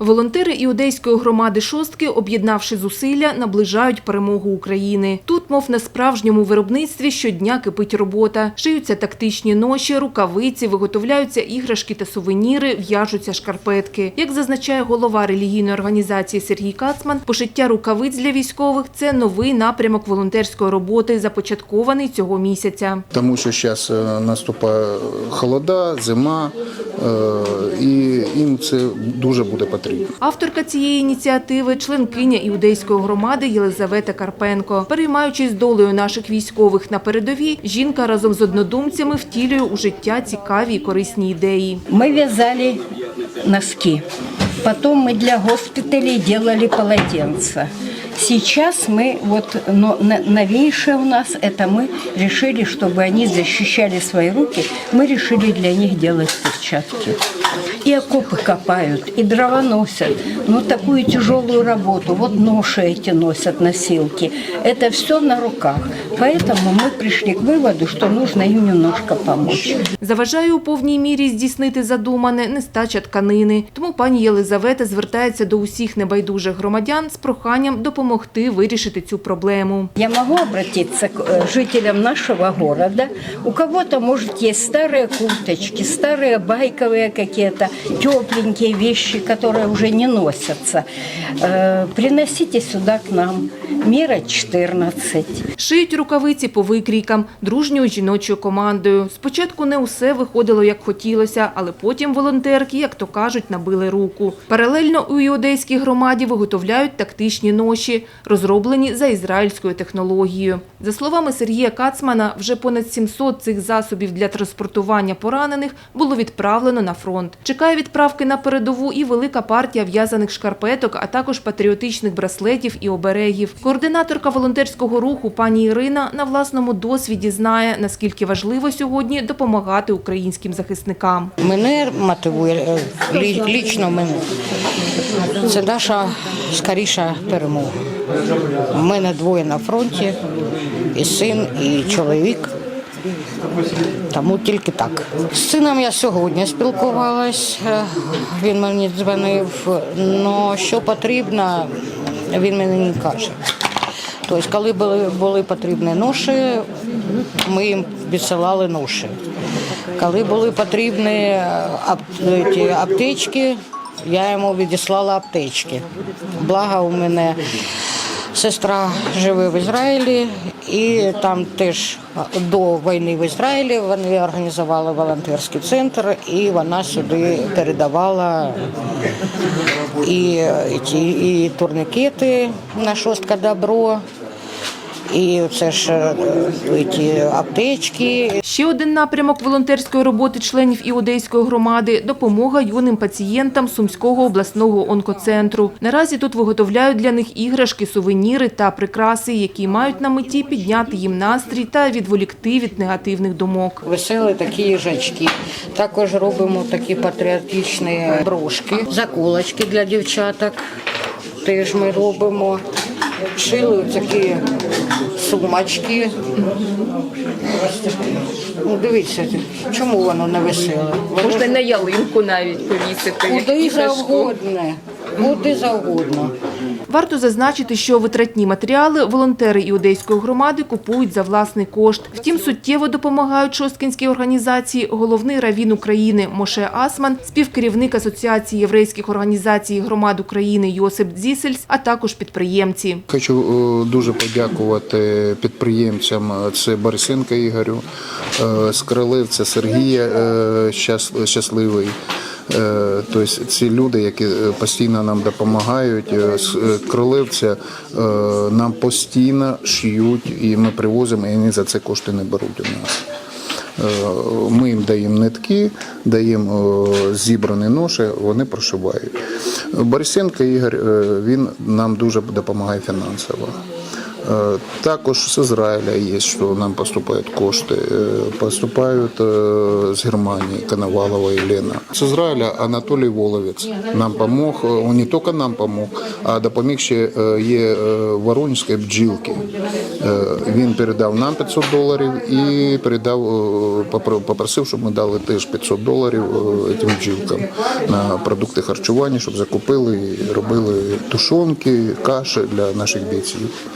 Волонтери іудейської громади шостки, об'єднавши зусилля, наближають перемогу України. Тут, мов на справжньому виробництві, щодня кипить робота. Шиються тактичні ноші, рукавиці, виготовляються іграшки та сувеніри, в'яжуться шкарпетки. Як зазначає голова релігійної організації Сергій Кацман, пошиття рукавиць для військових це новий напрямок волонтерської роботи, започаткований цього місяця. Тому що зараз наступає холода, зима, е, і їм це дуже буде потрібно. Авторка цієї ініціативи – членкиня іудейської громади Єлизавета Карпенко. Переймаючись долею наших військових на передовій, жінка разом з однодумцями втілює у життя цікаві і корисні ідеї. Ми вязали носки. Потом мы для госпиталей делали полотенца. Сейчас мы, вот но, на- новейшее у нас, это мы решили, чтобы они защищали свои руки, мы решили для них делать перчатки. И окопы копают, и дрова носят. Ну, такую тяжелую работу. Вот ноши эти носят, носилки. Это все на руках. Поэтому мы пришли к выводу, что нужно им немножко помочь. Заважає у повній мірі здійснити задумане нестача тканини. Тому пані Єлизавета звертається до усіх небайдужих громадян з проханням допомогти вирішити цю проблему. Я могу обратиться к э, жителям нашего города. У кого-то, может, есть старые курточки, старые байковые какие-то, тепленькие вещи, которые уже не носятся. Э, Приносите сюда к нам. Мера 14. Шиють рукавиці по викрійкам дружньою жіночою командою. Спочатку не усе виходило як хотілося, але потім волонтерки, як то кажуть, набили руку. Паралельно у іудейській громаді виготовляють тактичні ноші, розроблені за ізраїльською технологією. За словами Сергія Кацмана, вже понад 700 цих засобів для транспортування поранених було відправлено на фронт. Чекає відправки на передову і велика партія в'язаних шкарпеток, а також патріотичних браслетів і оберегів. Координаторка волонтерського руху пані Ірина на власному досвіді знає, наскільки важливо сьогодні допомагати українським захисникам. Мене мотивує е, лічно мене. Це наша скоріша перемога. У мене двоє на фронті, і син, і чоловік. Тому тільки так. З сином я сьогодні спілкувалась. е, Він мені дзвонив. але що потрібно, він мені не каже. Тобто, коли були, були потрібні ноші, ми їм відсилали ноші. Коли були потрібні ті аптечки, я йому відіслала аптечки. Благо у мене сестра живе в Ізраїлі, і там теж до війни в Ізраїлі вони організували волонтерський центр, і вона сюди передавала і, і, і турнікети на шостка добро. І це ж е, ті аптечки, Ще один напрямок волонтерської роботи членів іудейської громади – допомога юним пацієнтам Сумського обласного онкоцентру. Наразі тут виготовляють для них іграшки, сувеніри та прикраси, які мають на меті підняти їм настрій та відволікти від негативних думок. веселі такі їжачки. Також робимо такі патріотичні брошки, заколочки для дівчаток. Теж ми робимо. Шили такі сумочки. Ну, дивіться, чому воно не веселе? Можна на ялинку навіть повісити. куди завгодно. Куди завгодно. Варто зазначити, що витратні матеріали волонтери іудейської громади купують за власний кошт. Втім, суттєво допомагають шосткінській організації головний равін України Моше Асман, співкерівник Асоціації єврейських організацій громад України Йосип Дзісельс, а також підприємці. Хочу е, дуже подякувати підприємцям. Це Борисенка Ігорю, е, Скриливця Сергія е, щас- щасливий. Е, Тобто ці люди, які е, постійно нам допомагають, е, з е, е, нам постійно шиють, і ми привозимо, і вони за це кошти не беруть у нас. Ми їм даємо нитки, даємо зібрані ноші, вони прошивають. Борисенко Ігор, він нам дуже допомагає фінансово. Е, Також з Ізраїля є, що нам поступають кошти. Е, Поступають е, з Германії Коновалова Єлена. З Ізраїля Анатолій Воловець нам допомог. Він не тільки нам допомог, а допоміг ще є Воронезької бджілки. Він передав нам 500 доларів і передав, попро- попросив, щоб ми дали теж 500 доларів тим бджілкам на продукти харчування, щоб закупили і робили тушонки, каші для наших бійців.